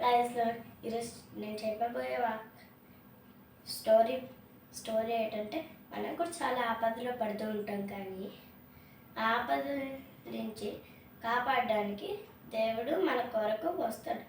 Praise ఈరోజు నేను చెప్పబోయే స్టోరీ స్టోరీ ఏంటంటే మనం కూడా చాలా ఆపదలో పడుతూ ఉంటాం కానీ ఆ ఆపదల నుంచి కాపాడడానికి దేవుడు మన కొరకు వస్తాడు.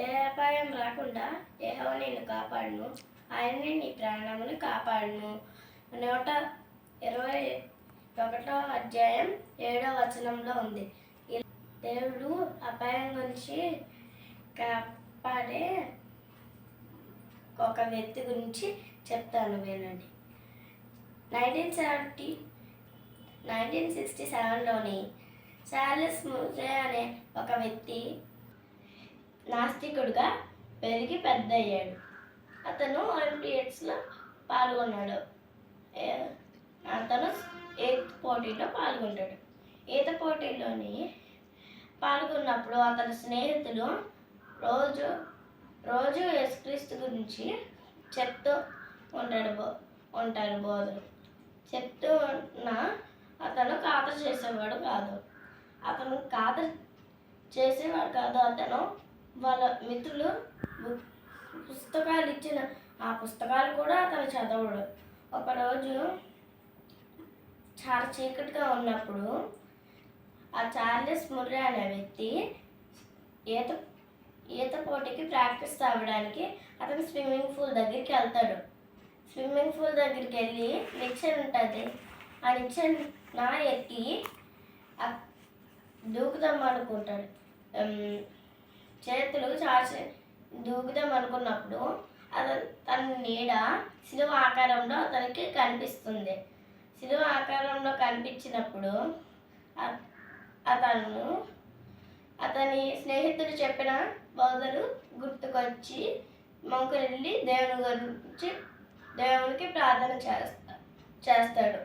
ఏ అపాయం రాకుండా ఏహో నేను కాపాడును ఆయనే నీ ప్రాణమును కాపాడును. నూట ఇరవై ఒకటో అధ్యాయం ఏడో వచనంలో ఉంది. దేవుడు అపాయం గురించి కాపాడే ఒక వ్యక్తి గురించి చెప్తాను వినండి. నైన్టీన్ సెవెంటీ నైన్టీన్ సిక్స్టీ సెవెన్లోని చార్లెస్ మూసే అనే ఒక వ్యక్తి నాస్తికుడుగా పెరిగి పెద్ద అయ్యాడు అతను ఒలింపియడ్స్లో పాల్గొన్నాడు. అతను ఈత పోటీలో పాల్గొంటాడు. ఈత పోటీలోని పాల్గొన్నప్పుడు అతని స్నేహితులు రోజు రోజు యేసుక్రీస్తు గురించి చెప్తూ ఉంటాడు బో ఉంటాడు బోధలు చెప్తూ ఉన్న అతను ఖాతరు చేసేవాడు కాదు. అతను ఖాతరు చేసేవాడు కాదు. అతను వాళ్ళ మిత్రులు పుస్తకాలు ఇచ్చిన ఆ పుస్తకాలు కూడా అతను చదవడు. ఒకరోజు చాలా చీకటిగా ఉన్నప్పుడు ఆ చార్లెస్ ముర్రే అనే వ్యక్తి ఈత ఈత పోటీకి ప్రాక్టీస్ తాగడానికి అతను స్విమ్మింగ్ పూల్ దగ్గరికి వెళ్తాడు. స్విమ్మింగ్ పూల్ దగ్గరికి వెళ్ళి నిచ్చెన ఉంటుంది. ఆ నిచ్చెన నా ఎక్కి దూకుదాం అనుకుంటాడు. చేతులు చాచి దూకుదాం అనుకున్నప్పుడు అతను తన నీడ శిలువ ఆకారంలో అతనికి కనిపిస్తుంది. శిలువ ఆకారంలో కనిపించినప్పుడు అతను అతని స్నేహితుడు చెప్పిన బోధలు గుర్తుకొచ్చి మొక్కులెళ్ళి దేవుని గురించి దేవునికి ప్రార్థన చేస్తా చేస్తాడు.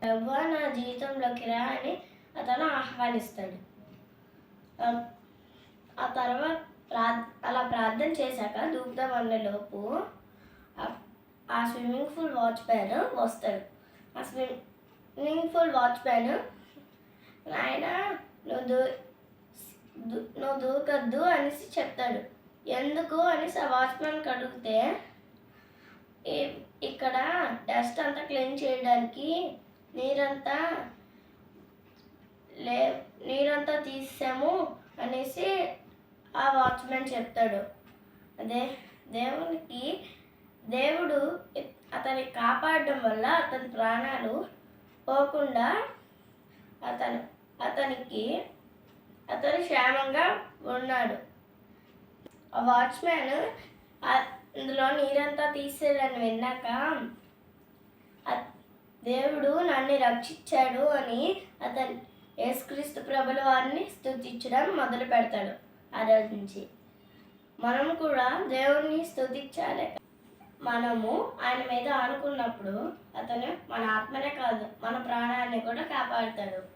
ప్రభు నా జీవితంలోకి రా అని అతను ఆహ్వానిస్తాడు. ఆ- తర్వాత ప్రా అలా ప్రార్థన చేశాక దూకుదాం వండేలోపు ఆ- స్విమ్మింగ్ పూల్ వాచ్మ్యాన్ వస్తాడు. ఆ స్విమ్మింగ్ పూల్ వాచ్మ్యాన్ నాయన నువ్వు దూ నువ్వు దూకద్దు అనేసి చెప్తాడు. ఎందుకు అనేసి ఆ వాచ్మెన్కి అడిగితే ఇక్కడ డస్ట్ అంతా క్లీన్ చేయడానికి నీరంతా లే నీరంతా తీసాము అనేసి ఆ వాచ్మెన్ చెప్తాడు. అదే దేవునికి దేవుడు అతని కాపాడడం వల్ల అతని ప్రాణాలు పోకుండా అతను అతనికి అతను క్షేమంగా ఉన్నాడు. ఆ వాచ్మ్యాన్ అందులో నీరంతా తీసేదని విన్నాక దేవుడు నన్ను రక్షించాడు అని అతను యేసుక్రీస్తు ప్రభుల వారిని స్థుతించడం మొదలు పెడతాడు ఆ రోజు నుంచి. మనం కూడా దేవుణ్ణి స్థుతించాలి మనము ఆయన మీద ఆనుకున్నప్పుడు అతను మన ఆత్మనే కాదు మన ప్రాణాన్ని కూడా కాపాడుతాడు.